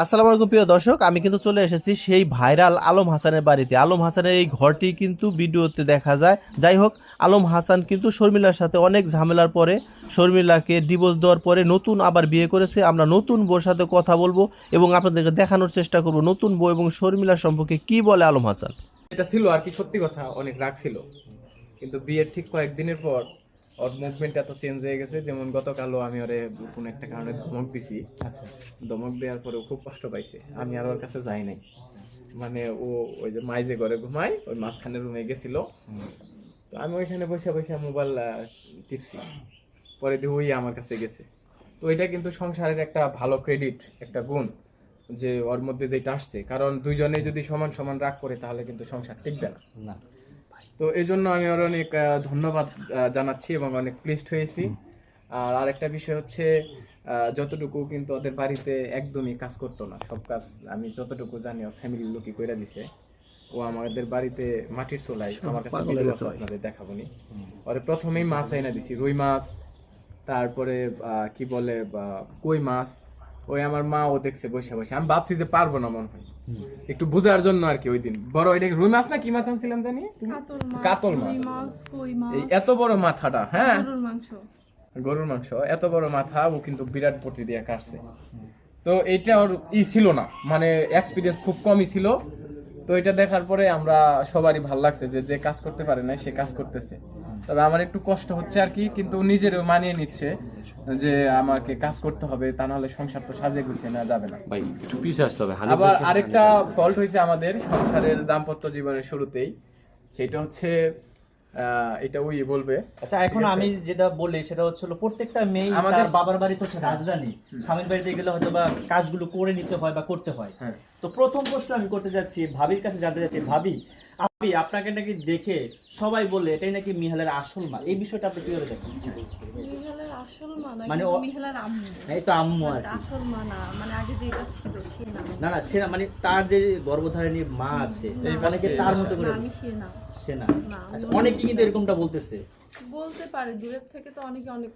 আসসালামু আলাইকুম প্রিয় দর্শক, আমি কিন্তু চলে এসেছি সেই ভাইরাল আলম হাসানের বাড়িতে। আলম হাসানের এই ঘরটি কিন্তু ভিডিওতে দেখা যায়। যাই হোক, আলম হাসান কিন্তু শর্মিলার সাথে অনেক ঝামেলার পরে, শর্মিলাকে ডিভোর্স দেওয়ার পরে নতুন আবার বিয়ে করেছে। আমরা নতুন বউর সাথে কথা বলব এবং আপনাদেরকে দেখানোর চেষ্টা করব নতুন বউ এবং শর্মিলার সম্পর্কে কি বলে আলম হাসান। এটা ছিল আর কি সত্যি কথা, অনেক রাগ ছিল। কিন্তু বিয়ের ঠিক কয়েকদিনের পর ওর মুভমেন্ট এত চেঞ্জ হয়ে গেছে যেমন গতকালও আমি ওরে কোনো একটা কারণে ধমক দিছি। আচ্ছা। ধমক দেওয়ার পরে খুব কষ্ট পাইছে। আমি আর ওর কাছে যাই নাই। মানে ও ওই যে মাইজে ঘরে ঘুমায় ওই মাঝখানে রুমে গেছিল। তো আমি ওইখানে বসে বসে মোবাইল টিপছি। পরে দিয়ে ওই আমার কাছে গেছে। তো এটা কিন্তু সংসারের একটা ভালো ক্রেডিট একটা গুণ যে ওর মধ্যে যেটা আসছে। কারণ দুইজনে যদি সমান সমান রাগ করে তাহলে কিন্তু সংসার টিকবে না। না। তো এই জন্য আমি ওর অনেক ধন্যবাদ জানাচ্ছি এবং অনেক প্লিজড হয়েছি। আর আরেকটা বিষয় হচ্ছে যতটুকু কিন্তু ওদের বাড়িতে একদমই কাজ করতো না সব কাজ আমি যতটুকু জানি ওর ফ্যামিলির লোকই করে দিছে। ও আমাদের বাড়িতে মাটির চোলাই আমার কাছে আছে, আপনাদের দেখাবো নি ওরে প্রথমেই মাছ আইনা দিছি রুই মাছ তারপরে আহ, কি বলে কই মাছ ওই আমার মা ও দেখছে বসে বসে। আমি ভাবছি যে পারব না মনে হয়। একটু বোঝার জন্য আর কি ওই দিন। বড় এটা রুই মাছ না কি মাছ আনছিলাম জানি? কাতল মাছ এই এত বড় মাথাটা হ্যাঁ? গরুর মাংস। গরুর মাংস এত বড় মাথা ও কিন্তু বিরাট পটি দিয়ে কাটছে। তো এটা ওর ই ছিল না মানে এক্সপিরিয়েন্স খুব কমই ছিল। তো এটা দেখার পরে আমরা সবারই ভালো লাগছে যে যে কাজ করতে পারে না সে কাজ করতেছে। তবে আমার একটু কষ্ট হচ্ছে আর কি কিন্তু নিজের নিজেরও মানিয়ে নিচ্ছে যে আমাকে কাজ করতে হবে তা নাহলে সংসার তো সাজে গুছিয়ে না যাবে না। ভাই একটু পিছে আসতে হবে আবার আরেকটা ফল্ট হয়েছে আমাদের সংসারের দাম্পত্য জীবনের শুরুতেই সেটা হচ্ছে এটা ওই বলবে। আচ্ছা এখন আমি যেটা বলি সেটা হচ্ছে প্রত্যেকটা মেয়ে আমাদের- বাবার বাড়িতে হচ্ছে রাজধানী। স্বামীর বাড়িতে গেলে হয়তো বা কাজগুলো করে নিতে হয় বা করতে হয়। হ্যাঁ। তো প্রথম প্রশ্ন আমি করতে যাচ্ছি ভাবির কাছে জানতে যাচ্ছি ভাবি আপনি আপনাকে নাকি দেখে সবাই বলে এটাই নাকি মিহালের আসল মা? এই বিষয়টা আপনি কীভাবে দেখেন? মানে মানে ও- মিহালের আম্মু? এই তো আম্মু আর কি। আসল মা না মানে আগে যেটা ছিল সে না। না না সে মানে তার যে গর্ভধারিণী মা আছে অনেকে তার মতো করে আমি সে না। সে না। আচ্ছা অনেকে কিন্তু এরকমটা বলতেছে। বলতে পারে দূরের থেকে তো অনেকে অনেক